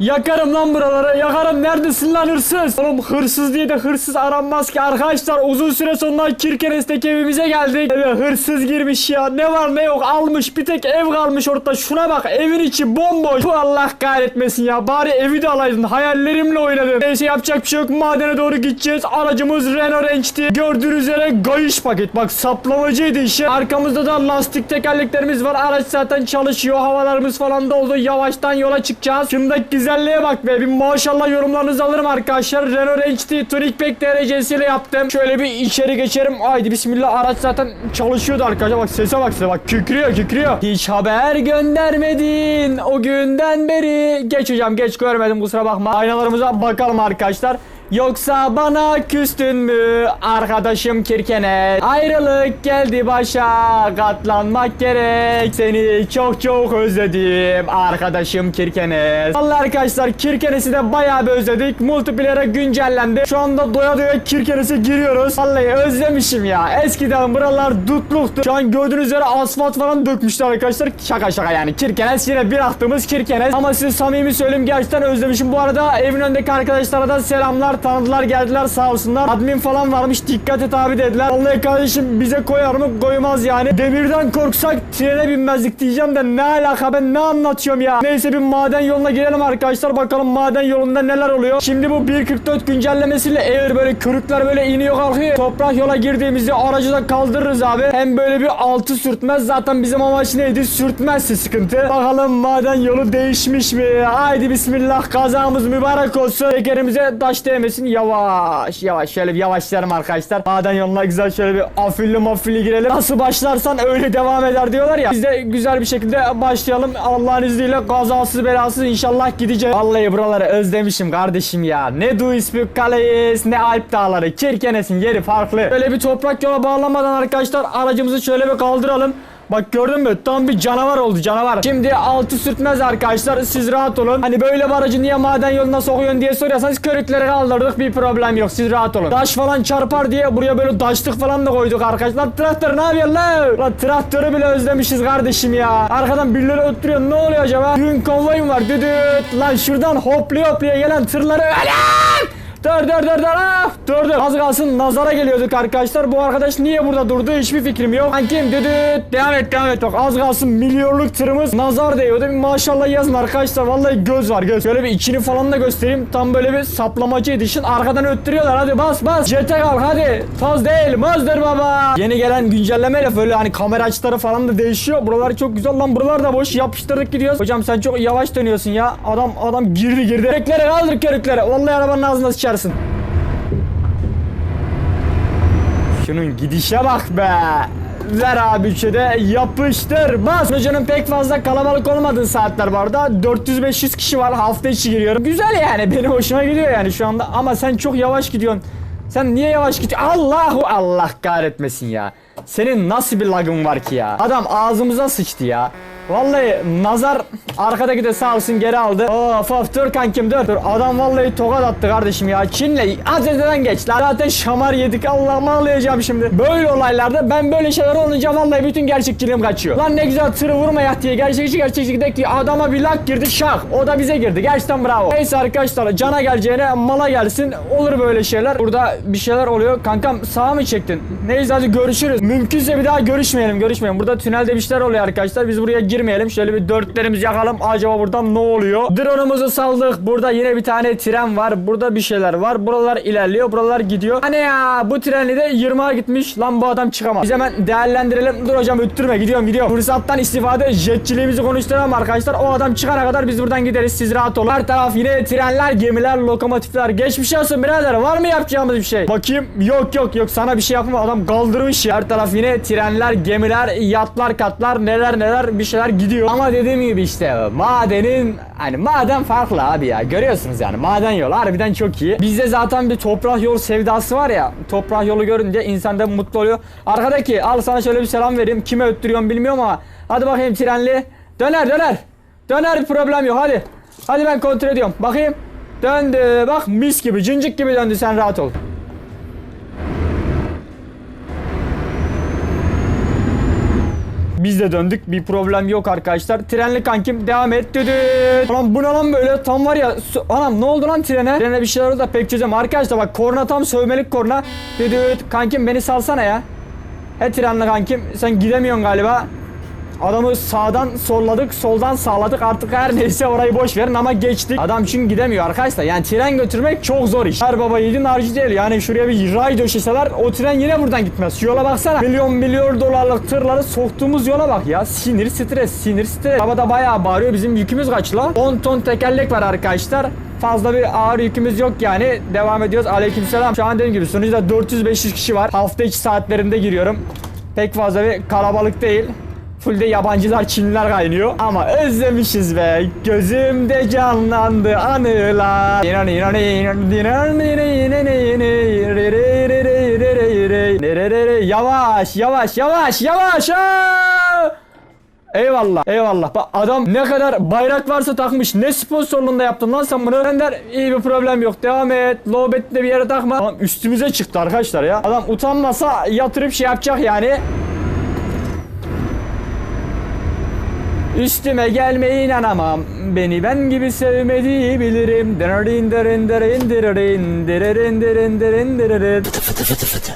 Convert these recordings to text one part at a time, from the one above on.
Yakarım lan buraları yakarım. Neredesin lan hırsız? Oğlum hırsız diye de hırsız aranmaz ki arkadaşlar. Uzun süre sonra Kirkenes'teki evimize geldik. Eve hırsız girmiş ya. Ne var ne yok. Almış bir tek ev kalmış ortada. Şuna bak evin içi bomboş. Bu Allah kahretmesin ya. Bari evi de alaydın. Hayallerimle oynadım. Neyse yapacak bir şey yok. Madene doğru gideceğiz. Aracımız Renault Range'ti. Gördüğünüz üzere gayış paket. Bak saplamacıydı işi. Arkamızda da lastik tekerleklerimiz var. Araç zaten çalışıyor. Havalarımız falan doldu yavaştan yola çıkacağız. Şundaki güzelliğe bak be. Bir maşallah yorumlarınızı alırım arkadaşlar. Renault Range'ti Tuning Pack derecesiyle yaptım. Şöyle bir içeri geçerim. Haydi bismillah. Araç zaten çalışıyordu arkadaşlar. Bak sese bak sese bak kükrüyor kükrüyor. Hiç haber göndermedin o günden beri. Geç hocam geç görmedim. Kusura bakma. Aynalarımıza bakalım arkadaşlar Yoksa bana küstün mü arkadaşım Kirkenes Ayrılık geldi başa katlanmak gerek. Seni çok çok özledim arkadaşım Kirkenes Vallahi arkadaşlar Kirkenes'i de bayağı bir özledik. Multiplayer'e güncellendi. Şu anda doya doya Kirkenes'e giriyoruz. Vallahi özlemişim ya. Eskiden buralar dutluktu. Şu an gördüğünüz üzere asfalt falan dökmüşler arkadaşlar. Şaka şaka yani. Kirkenes yine bir attığımız Kirkenes. Ama size samimi söyleyeyim gerçekten özlemişim. Bu arada evin önündeki arkadaşlara da selamlar tanıdılar geldiler sağ olsunlar. Admin falan varmış dikkat et abi dediler. Vallahi kardeşim bize koyar mı? Koymaz yani. Demirden korksak trene binmezdik diyeceğim de ne alaka? Ben ne anlatıyorum ya? Neyse bir maden yoluna girelim arkadaşlar. Bakalım maden yolunda neler oluyor? Şimdi bu 1.44 güncellemesiyle eğer böyle körükler böyle iniyor kalkıyor. Toprak yola girdiğimizde aracı da kaldırırız abi. Hem böyle bir altı sürtmez. Zaten bizim amaç neydi? Sürtmezse sıkıntı. Bakalım maden yolu değişmiş mi? Haydi bismillah kazamız mübarek olsun. Tekerimize taş değmesin yavaş yavaş. Şöyle bir yavaşlayalım arkadaşlar. Maden yoluna güzel şöyle bir afilli mafilli girelim. Nasıl başlarsan öyle devam eder diyorlar ya. Biz de güzel bir şekilde başlayalım. Allah'ın izniyle kazasız belasız inşallah gideceğiz. Vallahi buraları özlemişim kardeşim ya. Ne Duisburg ne Alp dağları. Kirkenes'in yeri farklı. Böyle bir toprak yola bağlamadan arkadaşlar aracımızı şöyle bir kaldıralım Bak gördün mü? Tam bir canavar oldu canavar. Şimdi altı sürtmez arkadaşlar. Siz rahat olun. Hani böyle bir aracı niye maden yoluna sokuyorsun diye soruyorsanız körükleri kaldırdık. Bir problem yok. Siz rahat olun. Taş falan çarpar diye buraya böyle daşlık falan da koyduk arkadaşlar. Traktör ne yapıyorsun lan? Lan traktörü bile özlemişiz kardeşim ya. Arkadan birileri öttürüyor. Ne oluyor acaba? Düğün konvoyum var. Düdüt. Lan şuradan hopluya hopluya gelen tırları. Alan! Dur dur dur dur ah, dur Az kalsın nazara geliyorduk arkadaşlar. Bu arkadaş niye burada durdu? Hiçbir fikrim yok. Kankim düdüt devam et devam et. Bak Az kalsın milyonluk tırımız nazar değiyordu. Bir Maşallah yazın arkadaşlar. Vallahi göz var göz. Şöyle bir içini falan da göstereyim. Tam böyle bir saplamacı edişin arkadan öttürüyorlar. Hadi bas bas. Jete kalk hadi. Toz değil mazdır baba. Yeni gelen güncellemeyle böyle hani kamera açıları falan da değişiyor. Buralar çok güzel lan. Buralar da boş. Yapıştırdık gidiyoruz. Hocam sen çok yavaş dönüyorsun ya. Adam adam girdi girdi. Körüklere kaldır körüklere. Vallahi arabanın ağzına sıçarsın Şunun gidişe bak be. Ver abi üçe yapıştır bas. Hocanın pek fazla kalabalık olmadığı saatler var da 400-500 kişi var hafta içi giriyorum. Güzel yani benim hoşuma gidiyor yani şu anda ama sen çok yavaş gidiyorsun. Sen niye yavaş gidiyorsun? Allahu Allah kahretmesin ya. Senin nasıl bir lagın var ki ya? Adam ağzımıza sıçtı ya. Vallahi nazar arkadaki de sağ olsun geri aldı. Of of dur kankim dur. dur. Adam vallahi tokat attı kardeşim ya. Çin'le Azerbaycan'dan geç lan. Zaten şamar yedik Allah'ım ağlayacağım şimdi. Böyle olaylarda ben böyle şeyler olunca vallahi bütün gerçekçiliğim kaçıyor. Lan ne güzel tırı vurmayak diye gerçekçi gerçekçi gidek diye adama bir lak girdi şak. O da bize girdi. Gerçekten bravo. Neyse arkadaşlar cana geleceğine mala gelsin. Olur böyle şeyler. Burada bir şeyler oluyor. Kankam sağa mı çektin? Neyse hadi görüşürüz. Mümkünse bir daha görüşmeyelim görüşmeyelim. Burada tünelde bir şeyler oluyor arkadaşlar. Biz buraya girmeyelim. Şöyle bir dörtlerimizi yakalım. Acaba buradan ne oluyor? Drone'umuzu saldık. Burada yine bir tane tren var. Burada bir şeyler var. Buralar ilerliyor. Buralar gidiyor. Hani ya bu trenli de 20'a gitmiş. Lan bu adam çıkamaz. Biz hemen değerlendirelim. Dur hocam öttürme. Gidiyorum gidiyorum. Fırsattan istifade jetçiliğimizi konuşturalım arkadaşlar. O adam çıkana kadar biz buradan gideriz. Siz rahat olun. Her taraf yine trenler, gemiler, lokomotifler. Geçmiş olsun birader. Var mı yapacağımız bir şey? Bakayım. Yok yok yok. Sana bir şey yapma. Adam kaldırmış ya. Her taraf yine trenler, gemiler, yatlar, katlar, neler neler bir şeyler gidiyor. Ama dediğim gibi işte madenin hani maden farklı abi ya. Görüyorsunuz yani maden yolu harbiden çok iyi. Bizde zaten bir toprak yol sevdası var ya. Toprak yolu görünce insan da mutlu oluyor. Arkadaki al sana şöyle bir selam vereyim. Kime öttürüyorum bilmiyorum ama. Hadi bakayım trenli. Döner döner. Döner problem yok hadi. Hadi ben kontrol ediyorum. Bakayım. Döndü. Bak mis gibi cincik gibi döndü sen rahat ol. Biz de döndük. Bir problem yok arkadaşlar. Trenli kankim devam et. Düdüt. Anam bu ne lan böyle? Tam var ya. su- Anam ne oldu lan trene? Trene bir şeyler oldu da pek çözemem. Arkadaşlar bak korna tam sövmelik korna. Düdüt. Kankim beni salsana ya. He trenli kankim. Sen gidemiyorsun galiba. Adamı sağdan solladık, soldan sağladık. Artık her neyse orayı boş verin ama geçtik. Adam çünkü gidemiyor arkadaşlar. Yani tren götürmek çok zor iş. Her baba yiğidin harcı değil. Yani şuraya bir ray döşeseler o tren yine buradan gitmez. Yola baksana. Milyon milyon dolarlık tırları soktuğumuz yola bak ya. Sinir stres, sinir stres. Arabada bayağı bağırıyor. Bizim yükümüz kaç la? 10 ton tekerlek var arkadaşlar. Fazla bir ağır yükümüz yok yani. Devam ediyoruz. Aleykümselam. Şu an dediğim gibi sonuçta 400-500 kişi var. Hafta içi saatlerinde giriyorum. Pek fazla bir kalabalık değil. Fullde yabancılar Çinliler kaynıyor. Ama özlemişiz be. Gözümde canlandı anılar. Yavaş yavaş yavaş yavaş Aa! Eyvallah eyvallah. Bak adam ne kadar bayrak varsa takmış. Ne sponsorluğunda yaptın lan sen bunu? Ben der iyi bir problem yok. Devam et. Lowbet'te bir yere takma. Adam üstümüze çıktı arkadaşlar ya. Adam utanmasa yatırıp şey yapacak yani Üstüme gelme inanamam. Beni ben gibi sevmediği bilirim. Dırırın dırın dırın dırırın Dırırın dırın dırın dırırın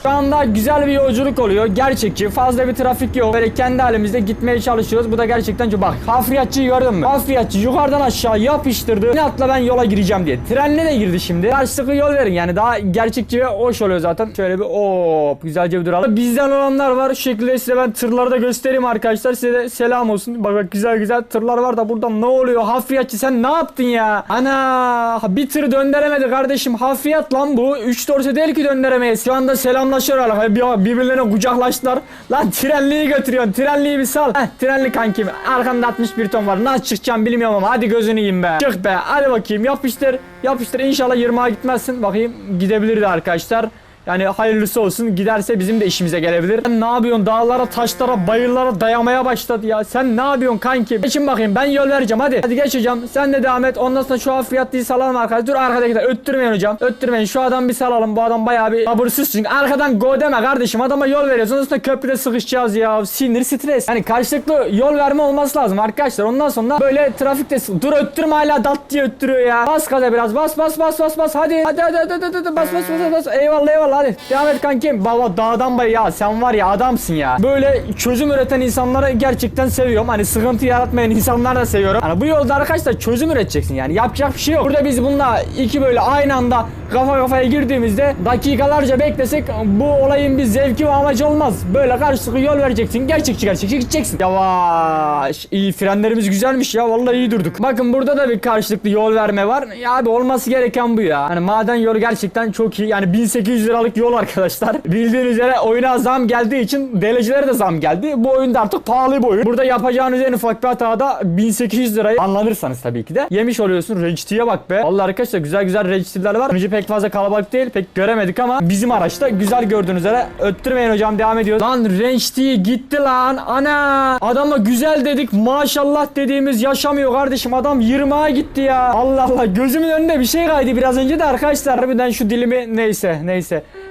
Şu anda güzel bir yolculuk oluyor. Gerçekçi. Fazla bir trafik yok. Böyle kendi halimizde gitmeye çalışıyoruz. Bu da gerçekten çok bak Hafriyatçıyı gördün mü? Hafriyatçı yukarıdan aşağı yapıştırdı. İnatla ben yola gireceğim diye. Trenle de girdi şimdi. Karşılıklı yol verin. Yani daha gerçekçi ve hoş oluyor zaten. Şöyle bir hop güzelce bir duralım. Bizden olanlar var. Şu şekilde size ben tırları da göstereyim arkadaşlar. Size de selam olsun. Bak bak güzel güzel tırlar var da buradan ne oluyor? Hafriyatçı sen ne yaptın ya? Ana bir tır döndüremedi kardeşim. Hafriyat lan bu. 3 dorse değil ki döndüremeyiz. Şu anda selamlaşıyorlar. Bir- birbirlerine kucaklaştılar. Lan trenliği götürüyorsun. Trenliği bir sal. Heh trenli kankim. Arkamda 61 ton var. Nasıl çıkacağım bilmiyorum ama hadi gözünü yiyeyim be. Çık be. Hadi bakayım. Yapıştır. Yapıştır. İnşallah 20'a gitmezsin. Bakayım. Gidebilirdi arkadaşlar yani hayırlısı olsun giderse bizim de işimize gelebilir. Sen ne yapıyorsun dağlara taşlara bayırlara dayamaya başladı ya. Sen ne yapıyorsun kanki? Geçin bakayım ben yol vereceğim hadi. Hadi geç hocam sen de devam et. Ondan sonra şu hafriyatlıyı salalım arkadaşlar. Dur arkadakiler öttürmeyin hocam. Öttürmeyin şu adam bir salalım. Bu adam bayağı bir sabırsız çünkü. Arkadan go deme kardeşim adama yol veriyorsun. Ondan sonra köprüde sıkışacağız ya. Sinir stres. Yani karşılıklı yol verme olması lazım arkadaşlar. Ondan sonra böyle trafikte dur öttürme hala dat diye öttürüyor ya. Bas gaza biraz bas bas bas bas bas hadi. Hadi hadi hadi hadi, hadi. bas bas bas bas. Eyvallah eyvallah hadi. Devam et kankim. Baba dağdan bay ya sen var ya adamsın ya. Böyle çözüm üreten insanları gerçekten seviyorum. Hani sıkıntı yaratmayan insanları da seviyorum. Hani bu yolda arkadaşlar çözüm üreteceksin yani. Yapacak bir şey yok. Burada biz bununla iki böyle aynı anda kafa kafaya girdiğimizde dakikalarca beklesek bu olayın bir zevki ve amacı olmaz. Böyle karşılıklı yol vereceksin. Gerçekçi gerçekçi gideceksin. Yavaş. İyi frenlerimiz güzelmiş ya. Vallahi iyi durduk. Bakın burada da bir karşılıklı yol verme var. Ya abi olması gereken bu ya. Hani maden yolu gerçekten çok iyi. Yani 1800 liralık yol arkadaşlar. Bildiğiniz üzere oyuna zam geldiği için delecilere de zam geldi. Bu oyunda artık pahalı bir oyun. Burada yapacağınız en ufak bir hatada 1800 lirayı anlanırsanız tabii ki de yemiş oluyorsun. Regity'ye bak be. Vallahi arkadaşlar güzel güzel regity'ler var. Önce pek fazla kalabalık değil. Pek göremedik ama bizim araçta güzel gördüğünüz üzere. Öttürmeyin hocam devam ediyoruz. Lan Range gitti lan. Ana. Adama güzel dedik. Maşallah dediğimiz yaşamıyor kardeşim. Adam 20'a gitti ya. Allah Allah. Gözümün önünde bir şey kaydı biraz önce de arkadaşlar. Harbiden şu dilimi neyse neyse.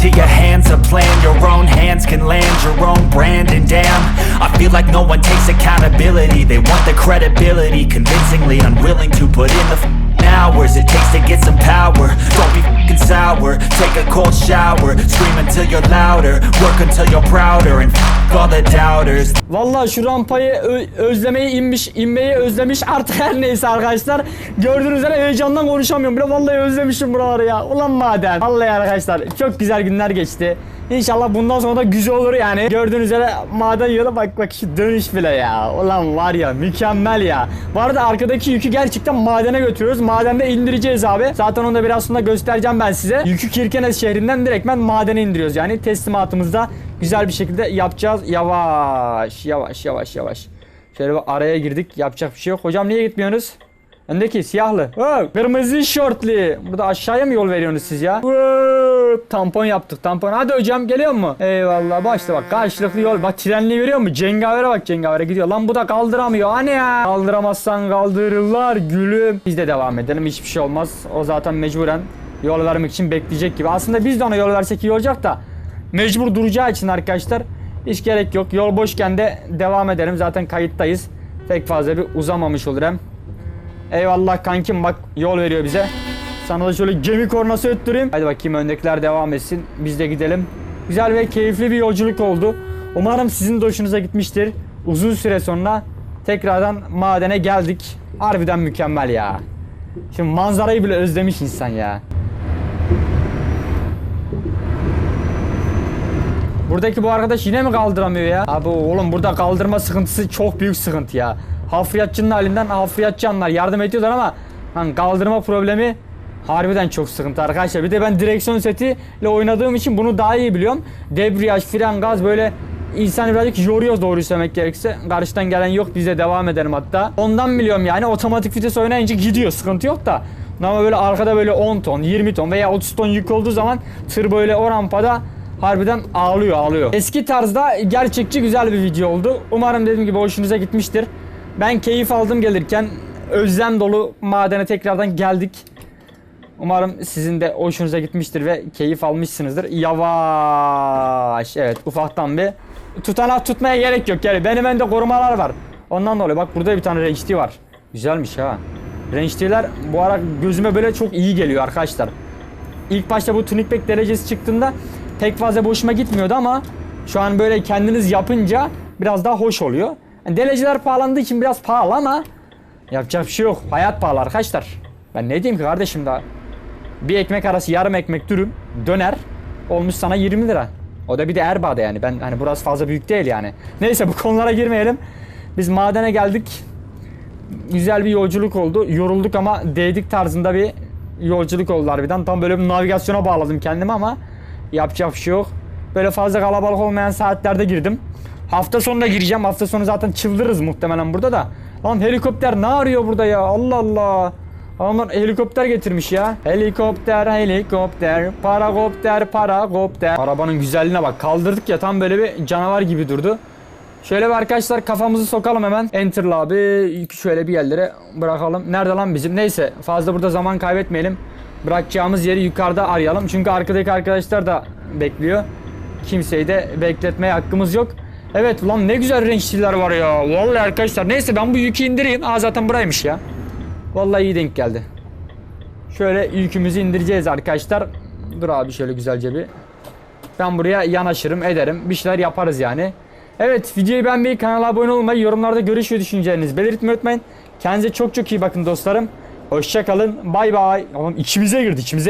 Into your hands a plan. Your own hands can land your own brand. And damn, I feel like no one takes accountability. They want the credibility Convincingly unwilling to put in the hours It takes to get some power Don't be fing sour Take a cold shower Scream until you're louder Work until you're prouder And f- all the doubters Vallahi şu rampayı özlemeyi inmiş, inmeyi özlemiş artık her neyse arkadaşlar. Gördüğünüz üzere heyecandan konuşamıyorum bile. Vallahi özlemişim buraları ya. Ulan maden. Vallahi arkadaşlar çok güzel günler geçti. İnşallah bundan sonra da güzel olur yani. Gördüğünüz üzere maden yolu bak bak şu dönüş bile ya. Ulan var ya mükemmel ya. Bu arada arkadaki yükü gerçekten madene götürüyoruz. Madende indireceğiz abi. Zaten onu da biraz sonra göstereceğim ben size. Yükü Kirkenes şehrinden direktmen madene indiriyoruz. Yani teslimatımızda güzel bir şekilde yapacağız. Yavaş yavaş yavaş yavaş. Şöyle bir araya girdik. Yapacak bir şey yok. Hocam niye gitmiyorsunuz? Öndeki siyahlı. Hop, kırmızı şortlu. Burada aşağıya mı yol veriyorsunuz siz ya? Hop, tampon yaptık tampon. Hadi hocam geliyor mu? Eyvallah başla bak karşılıklı yol. Bak trenli görüyor musun? Cengavere bak cengavere gidiyor. Lan bu da kaldıramıyor. Hani ya? Kaldıramazsan kaldırırlar gülüm. Biz de devam edelim hiçbir şey olmaz. O zaten mecburen yol vermek için bekleyecek gibi. Aslında biz de ona yol versek iyi olacak da. Mecbur duracağı için arkadaşlar hiç gerek yok. Yol boşken de devam edelim. Zaten kayıttayız. Pek fazla bir uzamamış olur hem. Eyvallah kankim bak yol veriyor bize. Sana da şöyle gemi kornası öttüreyim. Hadi bakayım öndekiler devam etsin. Biz de gidelim. Güzel ve keyifli bir yolculuk oldu. Umarım sizin de hoşunuza gitmiştir. Uzun süre sonra tekrardan madene geldik. Harbiden mükemmel ya. Şimdi manzarayı bile özlemiş insan ya. Buradaki bu arkadaş yine mi kaldıramıyor ya? Abi oğlum burada kaldırma sıkıntısı çok büyük sıkıntı ya. Hafriyatçının halinden hafriyatçı anlar yardım ediyorlar ama hani kaldırma problemi harbiden çok sıkıntı arkadaşlar. Bir de ben direksiyon setiyle oynadığım için bunu daha iyi biliyorum. Debriyaj, fren, gaz böyle insanı birazcık yoruyor doğruyu söylemek gerekirse. Karşıdan gelen yok biz de devam edelim hatta. Ondan biliyorum yani otomatik vites oynayınca gidiyor sıkıntı yok da. Ama böyle arkada böyle 10 ton, 20 ton veya 30 ton yük olduğu zaman tır böyle o rampada Harbiden ağlıyor ağlıyor. Eski tarzda gerçekçi güzel bir video oldu. Umarım dediğim gibi hoşunuza gitmiştir. Ben keyif aldım gelirken. Özlem dolu madene tekrardan geldik. Umarım sizin de hoşunuza gitmiştir ve keyif almışsınızdır. Yavaş. Evet ufaktan bir tutanak tutmaya gerek yok. Yani benim önde korumalar var. Ondan dolayı bak burada bir tane range var. Güzelmiş ha. Range bu ara gözüme böyle çok iyi geliyor arkadaşlar. İlk başta bu tuning pack derecesi çıktığında pek fazla boşuma gitmiyordu ama şu an böyle kendiniz yapınca biraz daha hoş oluyor. Yani dereceler pahalandığı için biraz pahalı ama yapacak bir şey yok. Hayat pahalı arkadaşlar. Ben ne diyeyim ki kardeşim daha. Bir ekmek arası yarım ekmek dürüm döner olmuş sana 20 lira. O da bir de Erbaa'da yani. Ben hani burası fazla büyük değil yani. Neyse bu konulara girmeyelim. Biz madene geldik. Güzel bir yolculuk oldu. Yorulduk ama değdik tarzında bir yolculuk oldu harbiden. Tam böyle bir navigasyona bağladım kendimi ama yapacak bir şey yok. Böyle fazla kalabalık olmayan saatlerde girdim. Hafta sonunda gireceğim. Hafta sonu zaten çıldırırız muhtemelen burada da. Lan helikopter ne arıyor burada ya? Allah Allah. Adamlar helikopter getirmiş ya. Helikopter, helikopter, parakopter, parakopter. Arabanın güzelliğine bak. Kaldırdık ya tam böyle bir canavar gibi durdu. Şöyle bir arkadaşlar kafamızı sokalım hemen. Enter'la abi şöyle bir yerlere bırakalım. Nerede lan bizim? Neyse fazla burada zaman kaybetmeyelim. Bırakacağımız yeri yukarıda arayalım. Çünkü arkadaki arkadaşlar da bekliyor. Kimseyi de bekletmeye hakkımız yok. Evet lan ne güzel renkçiler var ya. Vallahi arkadaşlar neyse ben bu yükü indireyim. Aa zaten buraymış ya. Vallahi iyi denk geldi. Şöyle yükümüzü indireceğiz arkadaşlar. Dur abi şöyle güzelce bir. Ben buraya yanaşırım ederim. Bir şeyler yaparız yani. Evet videoyu beğenmeyi, kanala abone olmayı, yorumlarda görüş ve düşüncelerinizi belirtmeyi unutmayın. Kendinize çok çok iyi bakın dostlarım. Hoşçakalın. Bay bay. Oğlum içimize girdi içimize.